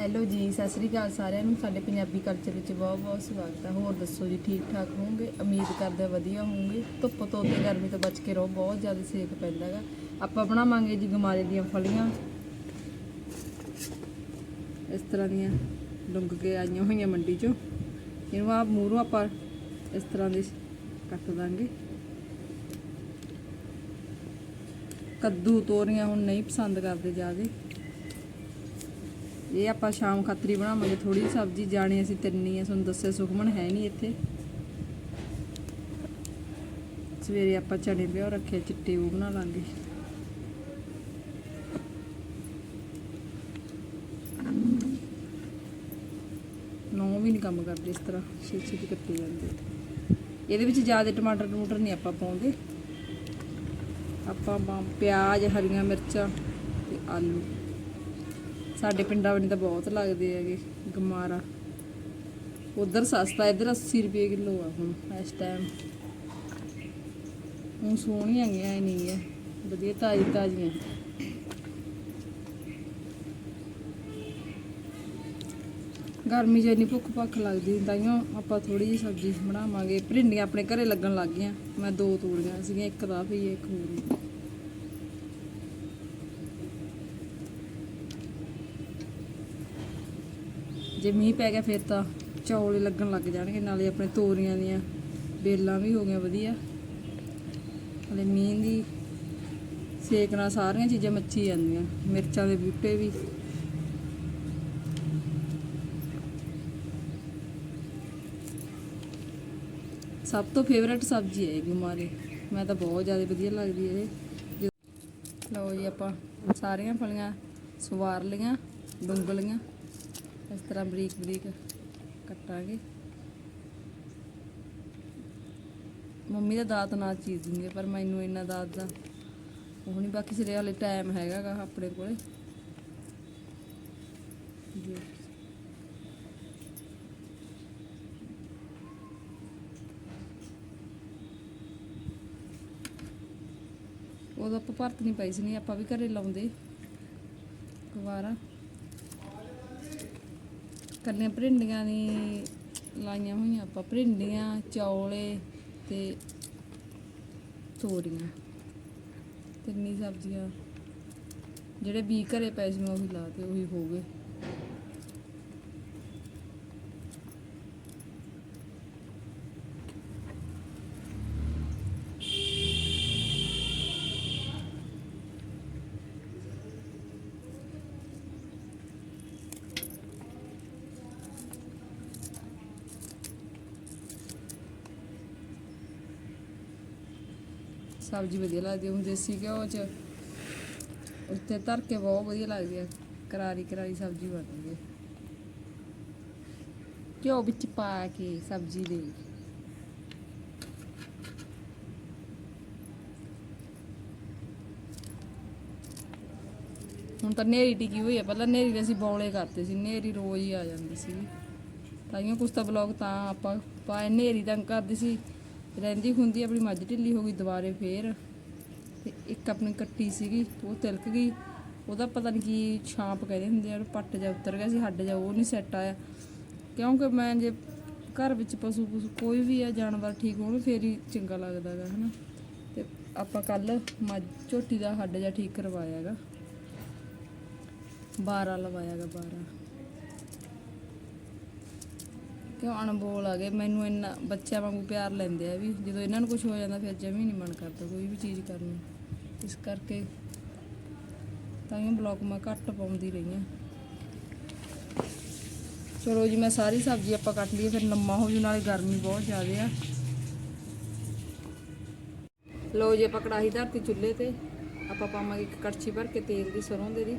Hello ਜੀ, ਸਤਿ ਸ੍ਰੀ ਅਕਾਲ ਸਾਰਿਆਂ ਨੂੰ। ਸਾਡੇ ਪੰਜਾਬੀ ਕਲਚਰ ਵਿੱਚ ਬਹੁਤ ਬਹੁਤ ਸਵਾਗਤ ਹੈ ਹੋਰ ਦੱਸੋ ਜੀ, ਠੀਕ ਠਾਕ ਹੋਵੋਗੇ? ਉਮੀਦ ਕਰਦੇ ਵਧੀਆ ਹੋਵੋਗੇ। ਧੁੱਪ ਤੋਂ ਤੇ ਗਰਮੀ ਤੋਂ ਬਚ ਕੇ ਰਹੋ, ਬਹੁਤ ਜ਼ਿਆਦਾ ਸੇਕ ਪੈਂਦਾ ਹੈਗਾ ਆਪਾਂ ਬਣਾਵਾਂਗੇ ਜੀ ਗਮਾਰੇ ਦੀਆਂ ਫਲੀਆਂ। ਇਸ ਤਰ੍ਹਾਂ ਦੀਆਂ ਲੁੰਗ ਕੇ ਆਈਆਂ ਹੋਈਆਂ ਮੰਡੀ ਚੋਂ। ਇਹਨੂੰ ਆ ਮੂਹਰੋਂ ਆਪਾਂ ਇਸ ਤਰ੍ਹਾਂ ਦੇ ਕੱਟ ਦਾਂਗੇ। ਕੱਦੂ ਤੋਰੀਆਂ ਹੁਣ ਨਹੀਂ ਪਸੰਦ ਕਰਦੇ ਜ਼ਿਆਦੇ। ਇਹ ਆਪਾਂ ਸ਼ਾਮ ਖਾਤਰੀ ਬਣਾਵਾਂਗੇ। ਥੋੜੀ ਸਬਜ਼ੀ ਜਾਣੀ ਅਸੀਂ ਤਿੰਨੀ ਆ, ਤੁਹਾਨੂੰ ਦੱਸਿਆ ਸੁਖਮਨ ਹੈ ਨਹੀਂ ਇੱਥੇ। ਸਵੇਰੇ ਆਪਾਂ ਚਣੇ ਪਿਓ ਰੱਖੇ, ਚਿੱਟੇ ਉਹ ਬਣਾ ਲਾਂਗੇ। ਨੌ ਵੀ ਨਹੀਂ ਕੰਮ ਕਰਦੇ ਇਸ ਤਰ੍ਹਾਂ, ਛੇ ਛੇ ਕੱਟੇ ਜਾਂਦੇ। ਇਹਦੇ ਵਿੱਚ ਜ਼ਿਆਦਾ ਟਮਾਟਰ ਟਮੂਟਰ ਨਹੀਂ ਆਪਾਂ ਪਾਉਂਦੇ। ਆਪਾਂ ਪਿਆਜ਼, ਹਰੀਆਂ ਮਿਰਚਾਂ ਤੇ ਆਲੂ। ਸਾਡੇ ਪਿੰਡਾਂ ਵਿੱਚ ਤਾਂ ਬਹੁਤ ਲੱਗਦੇ ਹੈਗੇ ਗਮਾਰਾ। ਉਧਰ ਸਸਤਾ, ਇੱਧਰ 80 ਰੁਪਏ ਕਿਲੋ ਆ ਹੁਣ, ਇਸ ਟਾਈਮ ਹੁਣ ਸੋਹਣੀਆਂ ਹੈਗੀਆਂ ਨਹੀਂ ਹੈ। ਵਧੀਆ ਤਾਜ਼ੀ ਤਾਜ਼ੀਆਂ। ਗਰਮੀ 'ਚ ਇੰਨੀ ਭੁੱਖ ਭੱਖ ਲੱਗਦੀ ਤਾਈਓ ਆਪਾਂ ਥੋੜੀ ਜਿਹੀ ਸਬਜ਼ੀ ਬਣਾਵਾਂਗੇ। ਭਿੰਡੀਆਂ ਆਪਣੇ ਘਰੇ ਲੱਗਣ ਲੱਗ ਗਈਆਂ। ਮੈਂ ਦੋ ਤੋੜੀਆਂ ਸੀਗੀਆਂ, ਇੱਕ ਦਾ ਪਈ ਇੱਕ ਹੋਰ। ਜੇ ਮੀਂਹ ਪੈ ਗਿਆ ਫਿਰ ਤਾਂ ਚੌਲ ਲੱਗਣ ਲੱਗ ਜਾਣਗੇ, ਨਾਲੇ ਆਪਣੇ ਤੋਰੀਆਂ ਦੀਆਂ ਬੇਲਾਂ ਵੀ ਹੋ ਗਈਆਂ ਵਧੀਆ। ਹਲੇ ਮੀਂਹ ਦੀ ਸੇਕ ਨਾਲ ਸਾਰੀਆਂ ਚੀਜ਼ਾਂ ਮੱਚੀ ਜਾਂਦੀਆਂ, ਮਿਰਚਾਂ ਦੇ ਬੂਟੇ ਵੀ। ਸਭ ਤੋਂ ਫੇਵਰੇਟ ਸਬਜ਼ੀ ਹੈ ਇਹ ਗੁਮਾਰੇ ਮੈਂ ਤਾਂ ਬਹੁਤ ਜ਼ਿਆਦਾ ਵਧੀਆ ਲੱਗਦੀ ਹੈ ਇਹ। ਲਓ ਜੀ ਆਪਾਂ ਸਾਰੀਆਂ ਫਲੀਆਂ ਸਵਾਰ ਲਈਆਂ ਡੁੰਗ ਲਈਆਂ ਇਸ ਤਰ੍ਹਾਂ ਬਰੀਕ ਬਰੀਕ ਕੱਟਾਂਗੇ। ਮੰਮੀ ਦਾ ਦਾਤ ਨਾਲ ਚੀਜ਼ ਦਿੰਦੀ ਪਰ ਮੈਨੂੰ ਇੰਨਾ ਦਾਤ ਦਾ ਉਹ ਨਹੀਂ, ਬਾਕੀ ਸਿਰੇ ਵਾਲੇ ਟਾਈਮ ਹੈਗਾ ਆਪਣੇ ਕੋਲੇ। ਜੀ। ਉਦੋਂ ਆਪਾਂ ਭਰਤ ਨਹੀਂ ਪਾਈ ਸੀ, ਨਹੀਂ ਆਪਾਂ ਵੀ ਘਰੇ ਲਾਉਂਦੇ। ਕੁਵਾਰਾ। ਕੱਲੀਆਂ ਭਰਿੰਡੀਆਂ ਦੀ ਲਾਈਆਂ ਹੋਈਆਂ ਆਪਾਂ, ਭਿੰਡੀਆਂ, ਚੌਲੇ ਤੇ ਤੋਰੀਆਂ। ਤਿੰਨੀ ਸਬਜ਼ੀਆਂ, ਜਿਹੜੇ ਬੀ ਘਰੇ ਪਏ ਸੀ ਮੈਂ ਉਹੀ ਲਾਤੇ ਉਹੀ ਹੋ ਗਏ। ਸਬਜ਼ੀ ਵਧੀਆ ਲੱਗਦੀ ਹੁਣ ਦੇਸੀ ਘਿਓ ਚ ਉੱਤੇ ਧਰ ਕੇ ਬਹੁਤ ਵਧੀਆ ਲੱਗਦੀ ਹੈ ਕਰਾਰੀ ਕਰਾਰੀ ਸਬਜ਼ੀ ਬਣਦੀ ਹੈ ਘਿਓ ਵਿੱਚ ਪਾ ਕੇ ਸਬਜ਼ੀ ਦੇ। ਹੁਣ ਤਾਂ ਨੇਰੀ ਟਿਕੀ ਹੋਈ ਹੈ ਪਹਿਲਾਂ ਨੇਰੀ ਦੇ ਅਸੀਂ ਬੌਲੇ ਕਰਦੇ ਸੀ ਨੇਰੀ ਰੋਜ਼ ਹੀ ਆ ਜਾਂਦੀ ਸੀ ਤਾਈਓ ਕੁਛ ਤਾਂ ਬਲੌਗ ਤਾਂ ਆਪਾਂ ਪਾਏ ਨੇਰੀ ਤੰਗ ਕਰਦੀ ਸੀ। ਰਹਿੰਦੀ ਹੁੰਦੀ ਆਪਣੀ ਮੱਝ ਢਿੱਲੀ ਹੋ ਗਈ ਦੁਬਾਰੇ ਫੇਰ। ਤੇ ਇੱਕ ਆਪਣੀ ਕੱਟੀ ਸੀਗੀ, ਉਹ ਤਿਲਕ ਗਈ। ਉਹਦਾ ਪਤਾ ਨਹੀਂ ਕੀ ਛਾਂਪ ਕਹਿੰਦੇ ਹੁੰਦੇ ਆ ਪੱਟ ਜਾ ਉਤਰ ਗਿਆ ਸੀ, ਹੱਡ ਜਾ ਉਹ ਨਹੀਂ ਸੈੱਟ ਆਇਆ। ਕਿਉਂਕਿ ਮੈਂ ਜੇ ਘਰ ਵਿੱਚ ਪਸ਼ੂ ਪਸ਼ੂ ਕੋਈ ਵੀ ਆ, ਜਾਨਵਰ ਠੀਕ ਹੋਣ, ਫੇਰ ਹੀ ਚੰਗਾ ਲੱਗਦਾ ਗਾ, ਹਨਾ। ਤੇ ਆਪਾਂ ਕੱਲ ਮੱਝ, ਝੋਟੀ ਦਾ ਹੱਡ ਜਾ ਠੀਕ ਕਰਵਾਇਆ ਹੈਗਾ 12 ਲਵਾਇਆ ਗਾ 12 ਕਿਉਂ ਅਣਬੋਲ ਆ ਗਏ? ਮੈਨੂੰ ਇੰਨਾ ਬੱਚਿਆਂ ਵਾਂਗੂ ਪਿਆਰ ਲੈਂਦੇ ਆ ਵੀ ਜਦੋਂ ਇਹਨਾਂ ਨੂੰ ਕੁਝ ਹੋ ਜਾਂਦਾ ਫਿਰ ਜਮੀ ਨਹੀਂ ਮਨ ਕਰਦਾ ਕੋਈ ਵੀ ਚੀਜ਼ ਕਰਨ। ਨੂੰ ਇਸ ਕਰਕੇ ਤਾਂ ਇਹ ਬਲੌਗ ਮੈਂ ਘੱਟ ਪਾਉਂਦੀ ਰਹੀ ਹਾਂ। ਚਲੋ ਜੀ, ਮੈਂ ਸਾਰੀ ਸਬਜ਼ੀ ਆਪਾਂ ਕੱਟ ਲਈਏ, ਫਿਰ ਲੰਮਾ ਹੋ ਜੂ, ਨਾਲੇ ਗਰਮੀ ਬਹੁਤ ਜ਼ਿਆਦਾ ਆ। ਲੋ ਜੀ, ਆਪਾਂ ਕੜਾਹੀ ਧਰਤੀ ਚੁੱਲ੍ਹੇ ਤੇ ਆਪਾਂ ਪਾਵਾਂਗੇ ਇੱਕ ਕੜਛੀ ਭਰ ਕੇ ਤੇਲ ਦੀ ਸਰੋਂ ਦੇ ਦੀ।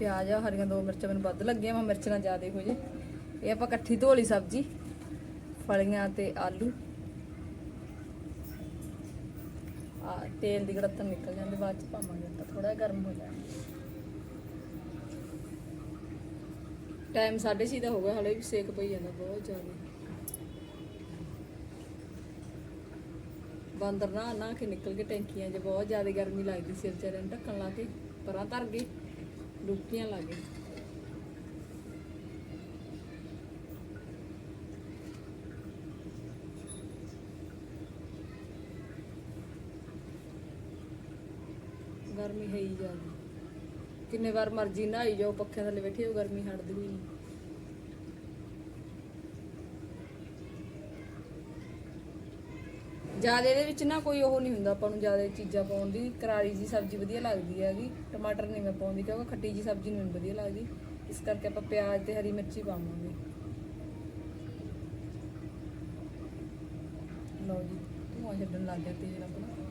ਪਿਆਜ਼ ਆ, ਹਰੀਆਂ ਦੋ ਮਿਰਚਾਂ ਮੈਨੂੰ ਵੱਧ ਲੱਗੀਆਂ, ਮੈਂ ਮਿਰਚ ਨਾ ਜ਼ਿਆਦਾ ਹੋ ਜੇ। ਇਹ ਆਪਾਂ ਇਕੱਠੀ ਧੋ ਲਈ ਸਬਜ਼ੀ, ਫਲੀਆਂ ਤੇ ਆਲੂ। ਆ, ਤੇਲ ਦੀ ਗੜਤਨ ਨਿਕਲ ਜਾਂਦੀ, ਬਾਅਦ ਚ ਪਾਵਾਂਗੇ ਆਪਾਂ ਥੋੜਾ ਗਰਮ ਹੋ ਜਾਏ ਟਾਈਮ 6:30 ਦਾ ਹੋ ਗਿਆ, ਹਲੇ ਵੀ ਸੇਕ ਪਈ ਜਾਂਦਾ ਬਹੁਤ ਜ਼ਿਆਦਾ। ਬਾਂਦਰ ਨਾ ਨਾ ਕੇ ਨਿਕਲ ਕੇ ਟੈਂਕੀਆਂ 'ਚ, ਬਹੁਤ ਜ਼ਿਆਦਾ ਗਰਮੀ ਲੱਗਦੀ ਸੀ ਵਿਚਾਰਿਆਂ ਨੂੰ, ਢੱਕਣ ਲਾ ਕੇ ਪਰਾਂ ਧਰ ਗਏ ਡੁੱਬਕੀਆਂ ਲੱਗ ਗਰਮੀ ਹੈ ਹੀ ਜ਼ਿਆਦਾ। ਕਿੰਨੇ ਵਾਰ ਮਰਜ਼ੀ ਨਹਾਈ ਜਾਓ ਪੱਖੇ ਥੱਲੇ ਬੈਠੇ ਹੋ ਗਰਮੀ ਹਟਦੀ ਨਹੀਂ ਜ਼ਿਆਦਾ ਇਹਦੇ ਵਿੱਚ ਨਾ ਕੋਈ ਉਹ ਨਹੀਂ ਹੁੰਦਾ ਆਪਾਂ ਨੂੰ ਜ਼ਿਆਦਾ ਚੀਜ਼ਾਂ ਪਾਉਣ ਦੀ ਕਰਾਰੀ ਜੀ ਸਬਜ਼ੀ ਵਧੀਆ ਲੱਗਦੀ ਹੈਗੀ, ਟਮਾਟਰ ਨਹੀਂ ਮੈਂ ਪਾਉਂਦੀ ਕਿਉਂਕਿ ਖੱਟੀ ਜੀ ਸਬਜ਼ੀ ਨਹੀਂ ਮੈਨੂੰ ਵਧੀਆ ਲੱਗਦੀ, ਇਸ ਕਰਕੇ ਆਪਾਂ ਪਿਆਜ਼ ਤੇ ਹਰੀ ਮਿਰਚੀ ਪਾਵਾਂਗੇ। ਲਓ ਜੀ, ਧੂਆਂ ਛੱਡਣ ਲੱਗ ਗਿਆ ਤੇਲ ਆਪਣਾ।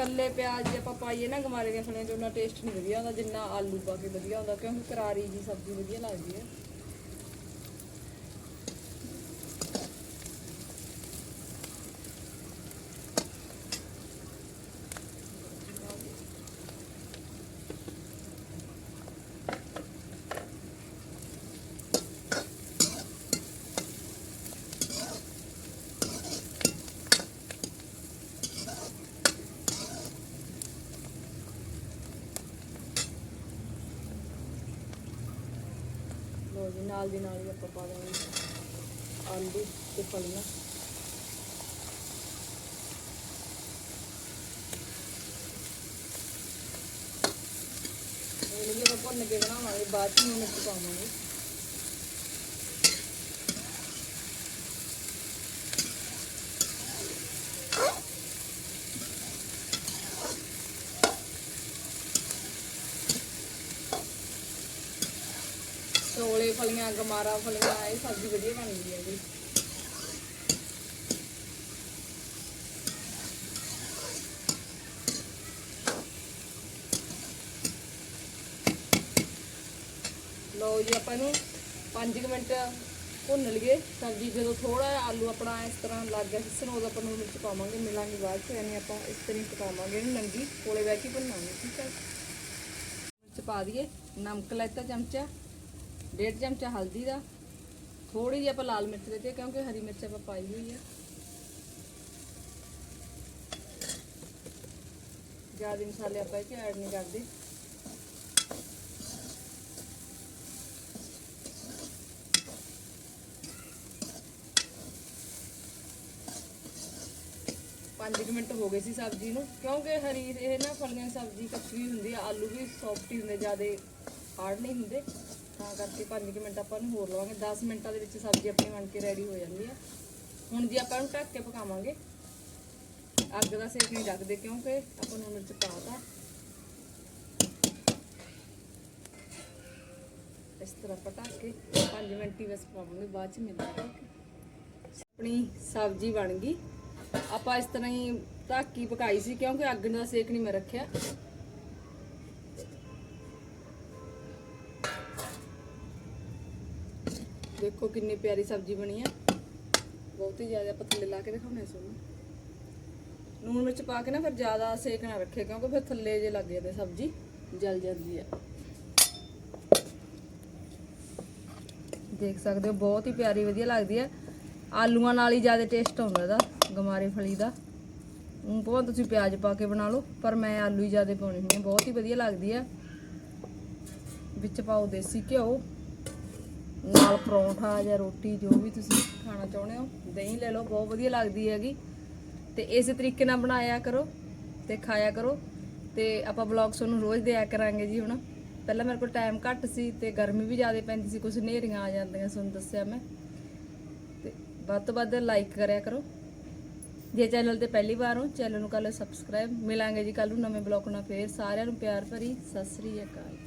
ਕੱਲੇ ਪਿਆਜ਼ ਜੇ ਆਪਾਂ ਪਾਈਏ ਨਾ ਗਮਾਰੇ ਦੀਆਂ ਫਲੀਆਂ 'ਚ ਉਹਨਾਂ ਟੇਸਟ ਨਹੀਂ ਵਧੀਆ ਹੁੰਦਾ, ਜਿੰਨਾ ਆਲੂ ਪਾ ਕੇ ਵਧੀਆ ਹੁੰਦਾ, ਕਿਉਂਕਿ ਕਰਾਰੀ ਜੀ ਸਬਜ਼ੀ ਵਧੀਆ ਲੱਗਦੀ ਹੈ। ਲੋ ਜੀ, ਨਾਲ ਦੀ ਨਾਲ ਹੀ ਆਪਾਂ ਪਾ ਦਾਂਗੇ ਆਲੂ ਤੇ ਫਲੀਆਂ ਇਹ ਵੀ ਆਪਾਂ ਭੁੰਨ ਕੇ ਬਣਾਵਾਂਗੇ, ਬਾਅਦ ਚ ਮਿਰਚ ਪਾਵਾਂਗੇ ਚੋਲੇ ਫਲੀਆਂ, ਗਮਾਰਾ ਫਲੀਆਂ, ਇਹ ਸਬਜ਼ੀ ਵਧੀਆ ਬਣਦੀ ਹੈ ਜੀ ਲਓ ਜੀ, ਆਪਾਂ ਨੂੰ 5 ਮਿੰਟ ਭੁੰਨ ਲਈਏ ਸਬਜ਼ੀ ਜਦੋਂ ਥੋੜਾ ਆਲੂ ਆਪਣਾ ਇਸ ਤਰ੍ਹਾਂ ਲੱਗ ਗਿਆ ਸਿਸਣ ਉਦੋਂ ਆਪਾਂ ਨੂੰ ਮਿਰਚ ਪਾਵਾਂਗੇ, ਮਿਲਾਂਗੇ ਬਾਅਦ ਚ, ਯਾਨੀ ਆਪਾਂ ਇਸ ਤਰ੍ਹਾਂ ਹੀ ਪਕਾਵਾਂਗੇ, ਇਹਨੂੰ ਨੰਗੀ ਕੋਲੇ ਬਹਿ ਕੇ ਭੁੰਨਾਂਗੇ, ਠੀਕ ਹੈ। ਮਿਰਚ ਪਾ ਦਈਏ, ਨਮਕ ਲੈਤਾ ਚਮਚਾ। ਡੇਢ ਚਮਚਾ ਹਲਦੀ ਦਾ ਥੋੜੀ ਜਿਹੀ ਆਪਾਂ ਲਾਲ ਮਿਰਚ ਲੈਤੇ ਕਿਉਂਕਿ ਹਰੀ ਮਿਰਚ ਆਪਾਂ ਪਾਈ ਹੋਈ ਆ। ਜ਼ਿਆਦਾ ਮਸਾਲੇ ਆਪਾਂ ਇਹ ਐਡ ਨਹੀਂ ਕਰਦੇ। ਪੰਜ ਕੁ ਮਿੰਟ ਹੋ ਗਏ ਸੀ ਸਬਜ਼ੀ ਨੂੰ, ਕਿਉਂਕਿ ਹਰੀ ਇਹ ਨਾ ਫਲੀਆਂ ਦੀ ਸਬਜ਼ੀ ਕੱਚੀ ਹੁੰਦੀ ਆ, ਆਲੂ ਵੀ ਸੌਫਟ ਹੀ ਹੁੰਦੇ, ਜਿਆਦੇ ਹਾਰਡ ਨਹੀਂ ਹੁੰਦੇ। ਤਾਂ ਕਰਕੇ ਪੰਜ ਮਿੰਟ ਆਪਾਂ ਨੂੰ ਹੋਰ ਲਵਾਂਗੇ। 10 ਮਿੰਟਾਂ ਦੇ ਵਿੱਚ ਸਬਜ਼ੀ ਆਪਣੀ ਬਣ ਕੇ ਰੈਡੀ ਹੋ ਜਾਂਦੀ ਆ। ਹੁਣ ਜੀ ਆਪਾਂ ਇਹਨੂੰ ਢੱਕ ਕੇ ਪਕਾਵਾਂਗੇ, ਅੱਗ ਦਾ ਸੇਕ ਨਹੀਂ ਰੱਖਦੇ ਕਿਉਂਕਿ ਆਪਾਂ ਨੂੰ ਮਿਰਚ ਪਾਤਾ ਇਸ ਤਰ੍ਹਾਂ ਪਟਾ ਕੇ 5 ਮਿੰਟ ਹੀ ਬਸ ਪਾਵਾਂਗੇ, ਬਾਅਦ ਚ ਮਿਲਾਂਗੇ ਆਪਣੀ ਸਬਜ਼ੀ ਬਣ ਗਈ। ਆਪਾਂ ਇਸ ਤਰ੍ਹਾਂ ਹੀ ਧਾਕੀ ਪਕਾਈ ਸੀ ਕਿਉਂਕਿ ਅੱਗ ਦਾ ਸੇਕ ਨਹੀਂ ਮੈਂ ਰੱਖਿਆ। ਦੇਖੋ ਕਿੰਨੀ ਪਿਆਰੀ ਸਬਜ਼ੀ ਬਣੀ ਆ। ਬਹੁਤ ਹੀ ਜ਼ਿਆਦਾ ਆਪਾਂ ਥੱਲੇ ਲਾ ਕੇ ਦਿਖਾਉਣੇ ਸੋਨੂੰ। ਨੂਣ ਵਿੱਚ ਪਾ ਕੇ ਨਾ ਫਿਰ ਜ਼ਿਆਦਾ ਸੇਕ ਨਾ ਰੱਖੇ, ਕਿਉਂਕਿ ਫਿਰ ਥੱਲੇ ਜੇ ਲੱਗ ਜਾਂਦੇ ਸਬਜ਼ੀ, ਜਲ ਜਾਂਦੀ ਆ। ਦੇਖ ਸਕਦੇ ਹੋ, ਬਹੁਤ ਹੀ ਪਿਆਰੀ ਵਧੀਆ ਲੱਗਦੀ ਹੈ ਆਲੂਆਂ ਨਾਲ ਹੀ ਜ਼ਿਆਦਾ ਟੇਸਟ ਆਉਂਦਾ ਇਹਦਾ, ਗਮਾਰੇ ਫਲੀ ਦਾ। ਉਹ ਭਾਵੇਂ ਤੁਸੀਂ ਪਿਆਜ਼ ਪਾ ਕੇ ਬਣਾ ਲਓ, ਪਰ ਮੈਂ ਆਲੂ ਹੀ ਜ਼ਿਆਦਾ ਪਾਉਣੇ ਹੁੰਦੇ ਬਹੁਤ ਹੀ ਵਧੀਆ ਲੱਗਦੀ ਹੈ ਵਿੱਚ ਪਾਓ ਦੇਸੀ ਘਿਓ। ਨਾਲ ਪਰੌਂਠਾ ਜਾਂ ਰੋਟੀ ਜੋ ਵੀ ਤੁਸੀਂ ਖਾਣਾ ਚਾਹੁੰਦੇ ਹੋ, ਦਹੀਂ ਲੈ ਲਓ, ਬਹੁਤ ਵਧੀਆ ਲੱਗਦੀ ਹੈਗੀ। ਤੇ ਇਸੇ ਤਰੀਕੇ ਨਾਲ ਬਣਾਇਆ ਕਰੋ ਤੇ ਖਾਇਆ ਕਰੋ। ਤੇ ਆਪਾਂ ਬਲੌਗ ਤੁਹਾਨੂੰ ਰੋਜ਼ ਦਿਆ ਕਰਾਂਗੇ ਜੀ ਹੁਣ। ਪਹਿਲਾਂ ਮੇਰੇ ਕੋਲ ਟਾਈਮ ਘੱਟ ਸੀ ਤੇ ਗਰਮੀ ਵੀ ਜ਼ਿਆਦਾ ਪੈਂਦੀ ਸੀ ਕੁਝ ਹਨੇਰੀਆਂ ਆ ਜਾਂਦੀਆਂ ਤੁਹਾਨੂੰ ਦੱਸਿਆ ਮੈਂ। ਤੇ ਵੱਧ ਤੋਂ ਵੱਧ ਲਾਈਕ ਕਰਿਆ ਕਰੋ। ਜੇ ਚੈਨਲ ਤੇ ਪਹਿਲੀ ਵਾਰ ਹੋ ਚੈਨਲ ਨੂੰ ਕਰ ਲਓ ਸਬਸਕ੍ਰਾਈਬ ਮਿਲਾਂਗੇ ਜੀ ਕੱਲ ਨੂੰ ਨਵੇਂ ਬਲੌਗ ਨਾਲ, ਫੇਰ ਸਾਰਿਆਂ ਨੂੰ ਪਿਆਰ ਭਰੀ। ਸਤਿ ਸ੍ਰੀ ਅਕਾਲ।